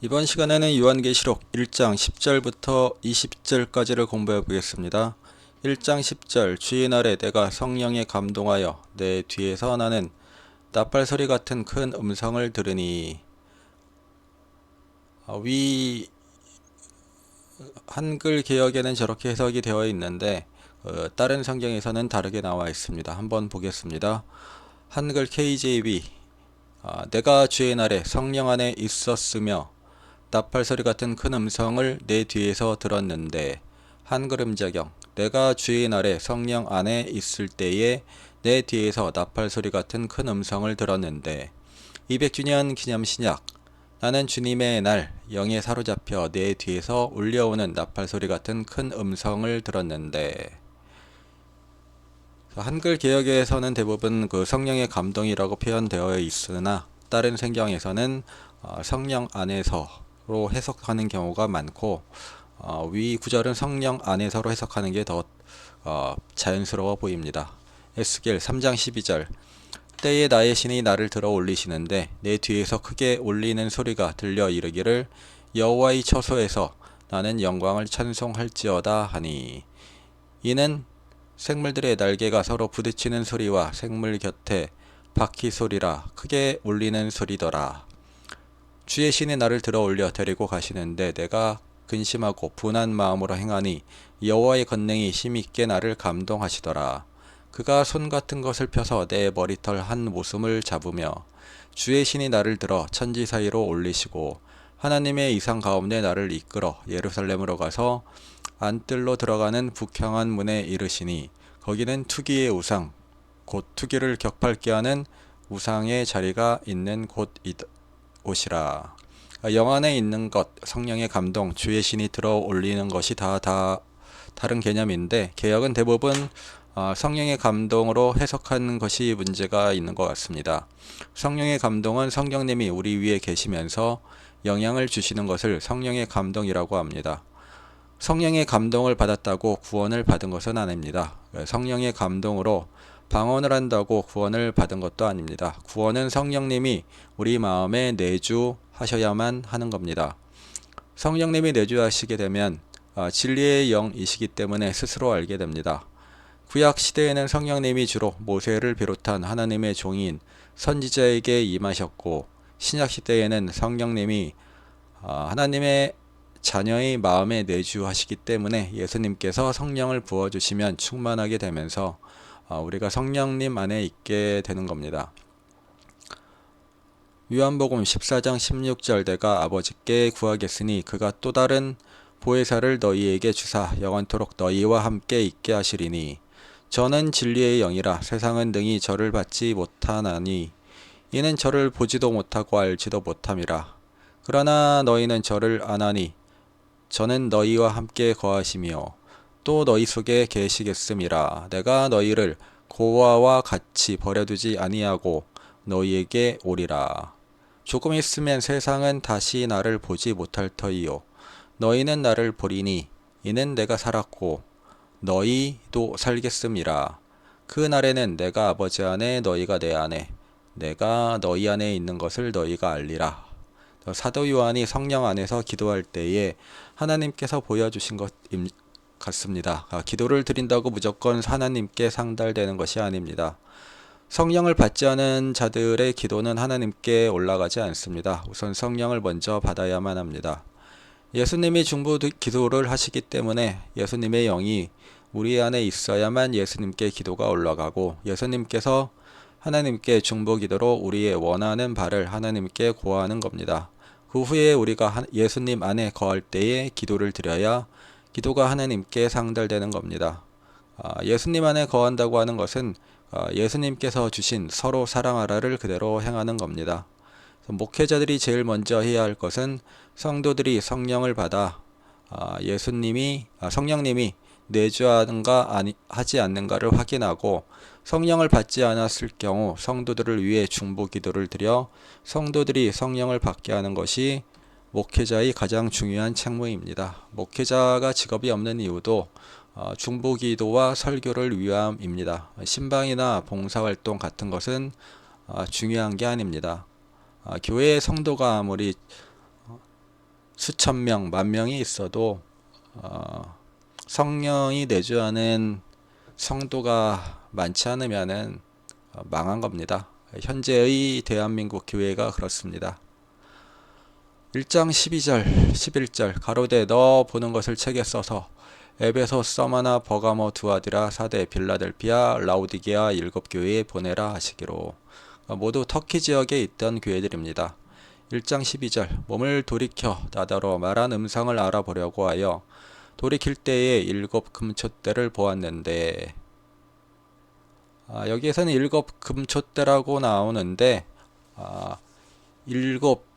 이번 시간에는 요한계시록 1장 10절부터 20절까지를 공부해 보겠습니다. 1장 10절 주의 날에 내가 성령에 감동하여 내 뒤에서 나는 나팔 소리 같은 큰 음성을 들으니 아, 위 한글 개혁에는 저렇게 해석이 되어 있는데 어, 다른 성경에서는 다르게 나와 있습니다. 한번 보겠습니다. 한글 KJV 아, 내가 주의 날에 성령 안에 있었으며 나팔 소리 같은 큰 음성을 내 뒤에서 들었는데 한글 음자경 내가 주의 날에 성령 안에 있을 때에 내 뒤에서 나팔 소리 같은 큰 음성을 들었는데 200주년 기념 신약 나는 주님의 날 영에 사로잡혀 내 뒤에서 울려오는 나팔 소리 같은 큰 음성을 들었는데 한글 개혁에서는 대부분 그 성령의 감동이라고 표현되어 있으나 다른 성경에서는 어, 성령 안에서 로 해석하는 경우가 많고 어, 위 구절은 성령 안에서로 해석하는 게더 어, 자연스러워 보입니다. 에스겔 3장 12절 때에 나의 신이 나를 들어 올리시는데 내 뒤에서 크게 울리는 소리가 들려 이르기를 여호와의 처소에서 나는 영광을 찬송할지어다 하니 이는 생물들의 날개가 서로 부딪히는 소리와 생물 곁에 바퀴 소리라 크게 울리는 소리더라. 주의 신이 나를 들어 올려 데리고 가시는데 내가 근심하고 분한 마음으로 행하니 여호와의 권능이 힘있게 나를 감동하시더라. 그가 손 같은 것을 펴서 내 머리털 한 모숨을 잡으며 주의 신이 나를 들어 천지 사이로 올리시고 하나님의 이상 가운데 나를 이끌어 예루살렘으로 가서 안뜰로 들어가는 북향한 문에 이르시니 거기는 투기의 우상 곧 투기를 격팔게 하는 우상의 자리가 있는 곳이라 영 안에 있는 것 성령의 감동 주의 신이 들어 올리는 것이 다 다 다른 개념인데 개혁은 대부분 어, 성령의 감동으로 해석하는 것이 문제가 있는 것 같습니다. 성령의 감동은 성령님이 우리 위에 계시면서 영향을 주시는 것을 성령의 감동이라고 합니다. 성령의 감동을 받았다고 구원을 받은 것은 아닙니다. 성령의 감동으로 방언을 한다고 구원을 받은 것도 아닙니다. 구원은 성령님이 우리 마음에 내주하셔야만 하는 겁니다. 성령님이 내주하시게 되면 아, 진리의 영이시기 때문에 스스로 알게 됩니다. 구약 시대에는 성령님이 주로 모세를 비롯한 하나님의 종인 선지자에게 임하셨고 신약 시대에는 성령님이 아, 하나님의 자녀의 마음에 내주하시기 때문에 예수님께서 성령을 부어 주시면 충만하게 되면서 아, 우리가 성령님 안에 있게 되는 겁니다. 요한복음 14장 16절 내가 아버지께 구하겠으니 그가 또 다른 보혜사를 너희에게 주사 영원토록 너희와 함께 있게 하시리니 저는 진리의 영이라 세상은 능히 저를 받지 못하나니 이는 저를 보지도 못하고 알지도 못함이라 그러나 너희는 저를 아나니 저는 너희와 함께 거하시며 또 너희 속에 계시겠음이라 내가 너희를 고아와 같이 버려두지 아니하고 너희에게 오리라. 조금 있으면 세상은 다시 나를 보지 못할 터이요. 너희는 나를 보리니 이는 내가 살았고 너희도 살겠음이라 그 날에는 내가 아버지 안에 너희가 내 안에 내가 너희 안에 있는 것을 너희가 알리라. 사도 요한이 성령 안에서 기도할 때에 하나님께서 보여주신 것 같습니다. 아, 기도를 드린다고 무조건 하나님께 상달되는 것이 아닙니다. 성령을 받지 않은 자들의 기도는 하나님께 올라가지 않습니다. 우선 성령을 먼저 받아야만 합니다. 예수님이 중보 기도를 하시기 때문에 예수님의 영이 우리 안에 있어야만 예수님께 기도가 올라가고 예수님께서 하나님께 중보 기도로 우리의 원하는 바를 하나님께 고하는 겁니다. 그 후에 우리가 예수님 안에 거할 때에 기도를 드려야 기도가 하나님께 상달되는 겁니다. 아, 예수님 안에 거한다고 하는 것은 아, 예수님께서 주신 서로 사랑하라를 그대로 행하는 겁니다. 목회자들이 제일 먼저 해야 할 것은 성도들이 성령을 받아 아, 예수님이 성령님이 내주하는가 하지 않는가를 확인하고 성령을 받지 않았을 경우 성도들을 위해 중보 기도를 드려 성도들이 성령을 받게 하는 것이 목회자의 가장 중요한 책무입니다. 목회자가 직업이 없는 이유도 어, 중보 기도와 설교를 위함입니다. 신방이나 봉사활동 같은 것은 어, 중요한 게 아닙니다. 어, 교회의 성도가 아무리 수천 명, 만 명이 있어도 어, 성령이 내주하는 성도가 많지 않으면은 어, 망한 겁니다. 현재의 대한민국 교회가 그렇습니다. 1장 12절, 11절. 가로되 너 보는 것을 책에 써서 에베소, 서마나, 버가모, 두 아디라, 사대, 빌라델피아, 라우디게아 일곱 교회에 보내라 하시기로. 어, 모두 터키 지역에 있던 교회들입니다. 1장 12절 몸을 돌이켜 나더러 말한 음성을 알아보려고 하여 돌이킬 때에 일곱 금촛대를 보았는데. 아, 여기에서는 일곱 금촛대라고 나오는데 아, 일곱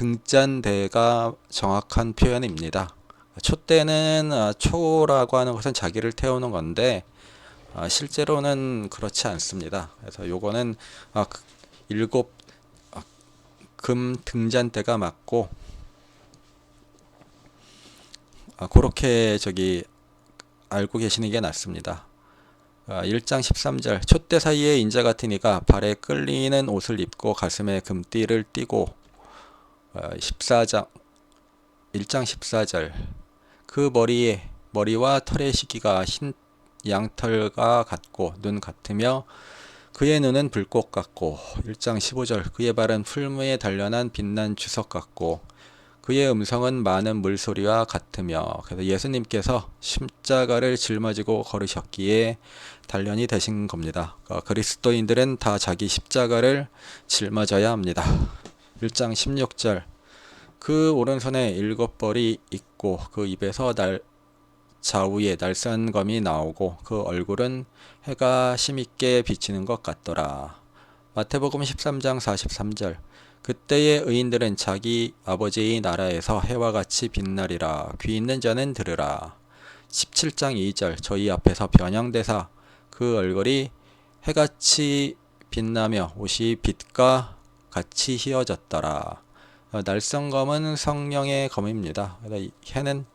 등잔대가 정확한 표현입니다. 촛대는 아, 초라고 하는 것은 자기를 태우는 건데 아, 실제로는 그렇지 않습니다. 그래서 요거는 아, 그 일곱 아, 금 등잔대가 맞고 아, 그렇게 저기 알고 계시는 게 낫습니다. 아, 1장 13절 촛대 사이에 인자 같은 이가 발에 끌리는 옷을 입고 가슴에 금띠를 띠고 어, 14장 1장 14절 그 머리에 머리와 털의 시기가 흰 양털과 같고 눈 같으며 그의 눈은 불꽃 같고 1장 15절 그의 발은 풀무에 단련한 빛난 주석 같고 그의 음성은 많은 물소리와 같으며 그래서 예수님께서 십자가를 짊어지고 걸으셨기에 단련이 되신 겁니다. 어, 그리스도인들은 다 자기 십자가를 짊어져야 합니다. 1장 16절 그 오른손에 일곱 벌이 있고 그 입에서 날 좌우에 날쌘 검이 나오고 그 얼굴은 해가 심있게 비치는 것 같더라. 마태복음 13장 43절 그때의 의인들은 자기 아버지의 나라에서 해와 같이 빛나리라. 귀 있는 자는 들으라. 17장 2절 저희 앞에서 변형되사 그 얼굴이 해같이 빛나며 옷이 빛과 같이 휘어졌더라. 어, 날성검은 성령의 검입니다. 해는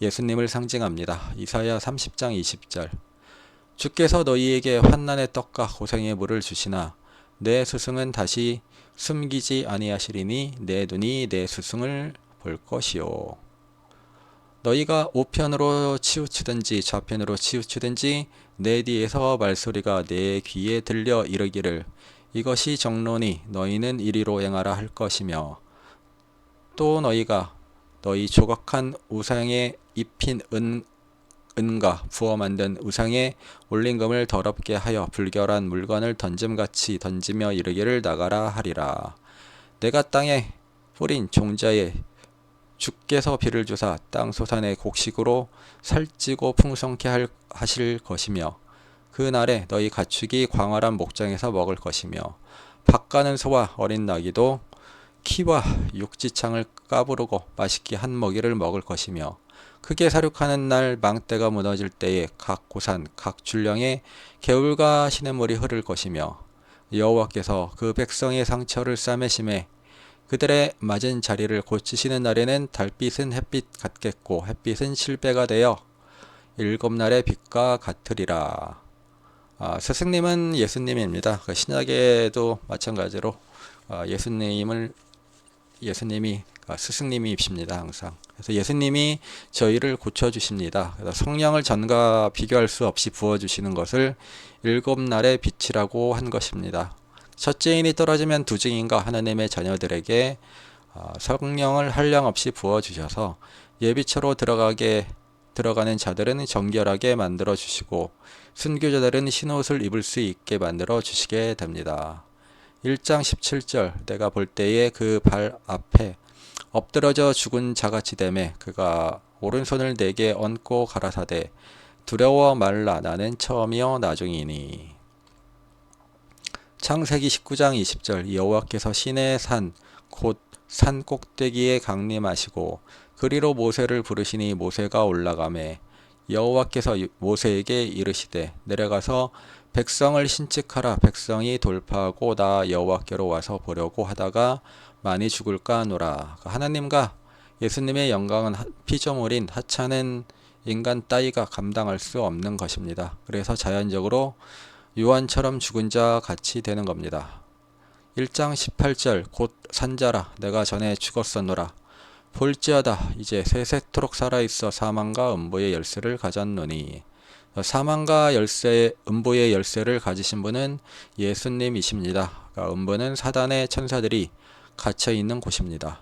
예수님을 상징합니다. 이사야 30장 20절 주께서 너희에게 환난의 떡과 고생의 물을 주시나 내 스승은 다시 숨기지 아니하시리니 내 눈이 내 스승을 볼 것이요. 너희가 우편으로 치우치든지 좌편으로 치우치든지 내 뒤에서 말소리가 내 귀에 들려 이르기를 이것이 정론이 너희는 이리로 행하라 할 것이며 또 너희가 너희 조각한 우상에 입힌 은, 은과 부어 만든 우상에 올린 금을 더럽게 하여 불결한 물건을 던짐같이 던지며 이르기를 나가라 하리라. 내가 땅에 뿌린 종자에 주께서 비를 주사 땅 소산의 곡식으로 살찌고 풍성케 할, 하실 것이며 그 날에 너희 가축이 광활한 목장에서 먹을 것이며 밭가는 소와 어린 나귀도 키와 육지창을 까부르고 맛있게 한 먹이를 먹을 것이며 크게 사륙하는 날 망대가 무너질 때에 각 고산 각 줄령에 개울과 시냇물이 흐를 것이며 여호와께서 그 백성의 상처를 싸매심에 그들의 맞은 자리를 고치시는 날에는 달빛은 햇빛 같겠고 햇빛은 실배가 되어 일곱 날의 빛과 같으리라. 아, 스승님은 예수님입니다. 그 신약에도 마찬가지로 아, 예수님을 예수님이 아, 스승님이십니다. 항상. 그래서 예수님이 저희를 고쳐 주십니다. 그래서 성령을 전과 비교할 수 없이 부어 주시는 것을 일곱 날의 빛이라고 한 것입니다. 첫째 인이 떨어지면 두 증인과 하나님의 자녀들에게 아, 성령을 한량 없이 부어 주셔서 예비처로 들어가게 들어가는 자들은 정결하게 만들어 주시고 순교자들은 흰옷을 입을 수 있게 만들어 주시게 됩니다. 1장 17절 내가 볼 때에 그 발 앞에 엎드러져 죽은 자같이 되매 그가 오른손을 내게 얹고 가라사대 두려워 말라 나는 처음이요 나중이니 창세기 19장 20절 여호와께서 신의 산곧 산 꼭대기에 강림하시고 그리로 모세를 부르시니 모세가 올라가매 여호와께서 모세에게 이르시되 내려가서 백성을 신측하라 백성이 돌파하고 나 여호와께로 와서 보려고 하다가 많이 죽을까 하노라 하나님과 예수님의 영광은 피조물인 하찮은 인간 따위가 감당할 수 없는 것입니다. 그래서 자연적으로 요한처럼 죽은 자 같이 되는 겁니다. 1장 18절 곧 산자라 내가 전에 죽었었노라 볼지어다 이제 세세토록 살아있어 사망과 음보의 열쇠를 가졌노니 사망과 열쇠 음보의 열쇠를 가지신 분은 예수님이십니다. 그러니까 음보는 사단의 천사들이 갇혀 있는 곳입니다.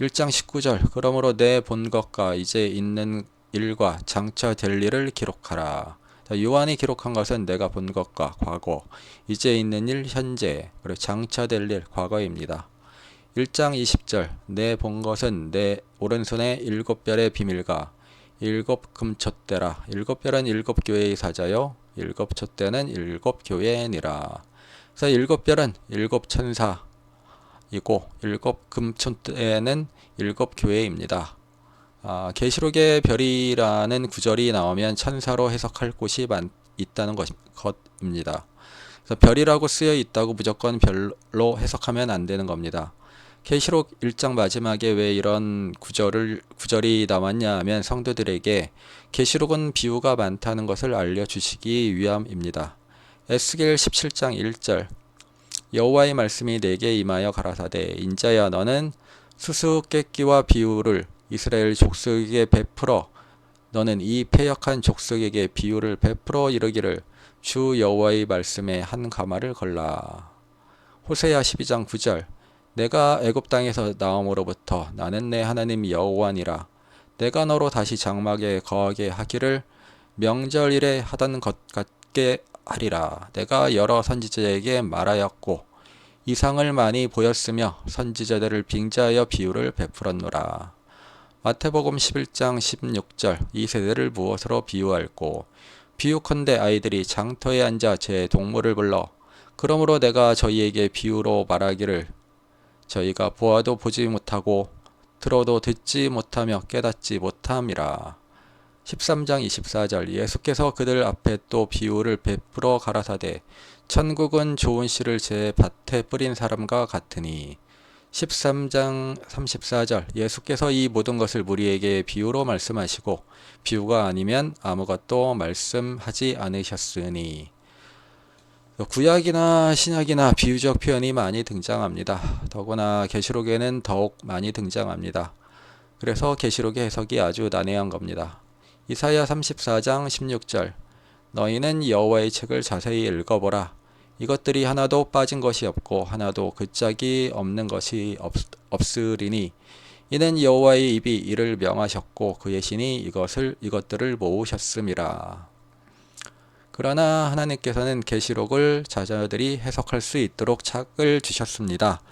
1장 19절 그러므로 내 본 것과 이제 있는 일과 장차 될 일을 기록하라. 자, 요한이 기록한 것은 내가 본 것과 과거, 이제 있는 일 현재, 그리고 장차 될 일 과거입니다. 1장 20절 내 본 것은 내 오른손에 일곱 별의 비밀과 일곱 금촛대라. 일곱 별은 일곱 교회의 사자요. 일곱 촛대는 일곱 교회니라. 그래서 일곱 별은 일곱 천사이고 일곱 금촛대는 일곱 교회입니다. 아, 계시록의 별이라는 구절이 나오면 천사로 해석할 곳이 많, 있다는 것, 것입니다. 그래서 별이라고 쓰여 있다고 무조건 별로 해석하면 안 되는 겁니다. 계시록 1장 마지막에 왜 이런 구절을 구절이 나왔냐 하면 성도들에게 계시록은 비유가 많다는 것을 알려 주시기 위함입니다. 에스겔 17장 1절 여호와의 말씀이 내게 임하여 가라사대 인자야 너는 수수께끼와 비유를 이스라엘 족속에게 베풀어 너는 이 패역한 족속에게 비유를 베풀어 이르기를 주 여호와의 말씀에 한 가마를 걸라. 호세야 12장 9절 내가 애굽 땅에서 나옴으로부터 나는 내 하나님 여호와니라. 내가 너로 다시 장막에 거하게 하기를 명절일에 하던 것 같게 하리라. 내가 여러 선지자에게 말하였고 이상을 많이 보였으며 선지자들을 빙자하여 비유를 베풀었노라. 마태복음 11장 16절 이 세대를 무엇으로 비유할꼬? 비유컨대 아이들이 장터에 앉아 제 동물을 불러 그러므로 내가 저희에게 비유로 말하기를 저희가 보아도 보지 못하고 들어도 듣지 못하며 깨닫지 못함이라. 13장 24절 예수께서 그들 앞에 또 비유를 베풀어 가라사대 천국은 좋은 씨를 제 밭에 뿌린 사람과 같으니 13장 34절 예수께서 이 모든 것을 무리에게 비유로 말씀하시고 비유가 아니면 아무것도 말씀하지 않으셨으니 구약이나 신약이나 비유적 표현이 많이 등장합니다. 더구나 계시록에는 더욱 많이 등장합니다. 그래서 계시록의 해석이 아주 난해한 겁니다. 이사야 34장 16절 너희는 여호와의 책을 자세히 읽어보라. 이것들이 하나도 빠진 것이 없고 하나도 그 짝이 없는 것이 없, 없으리니 이는 여호와의 입이 이를 명하셨고 그의 신이 이것을 이것들을 모으셨음이라. 그러나 하나님께서는 계시록을 자녀들이 해석할 수 있도록 짝을 주셨습니다.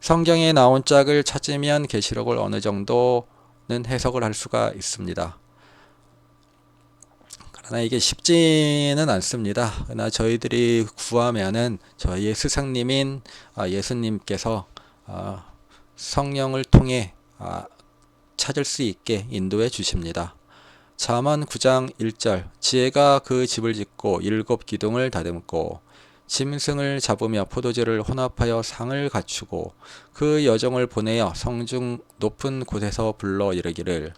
성경에 나온 짝을 찾으면 계시록을 어느 정도는 해석을 할 수가 있습니다. 그러나 이게 쉽지는 않습니다. 그러나 저희들이 구하면은 저희의 스승님인 아, 예수님께서 아, 성령을 통해 아, 찾을 수 있게 인도해 주십니다. 잠언 9장 1절. 지혜가 그 집을 짓고 일곱 기둥을 다듬고 짐승을 잡으며 포도주를 혼합하여 상을 갖추고 그 여정을 보내어 성중 높은 곳에서 불러 이르기를.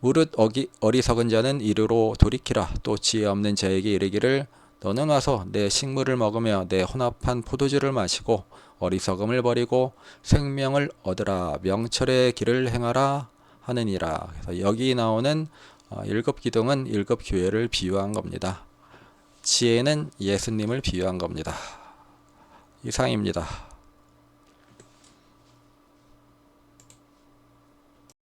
무릇 어기, 어리석은 자는 이르로 돌이키라. 또 지혜 없는 자에게 이르기를. 너는 와서 내 식물을 먹으며 내 혼합한 포도주를 마시고 어리석음을 버리고 생명을 얻으라. 명철의 길을 행하라 하느니라. 그래서 여기 나오는 어, 일곱 기둥은 일곱 교회를 비유한 겁니다. 지혜는 예수님을 비유한 겁니다. 이상입니다.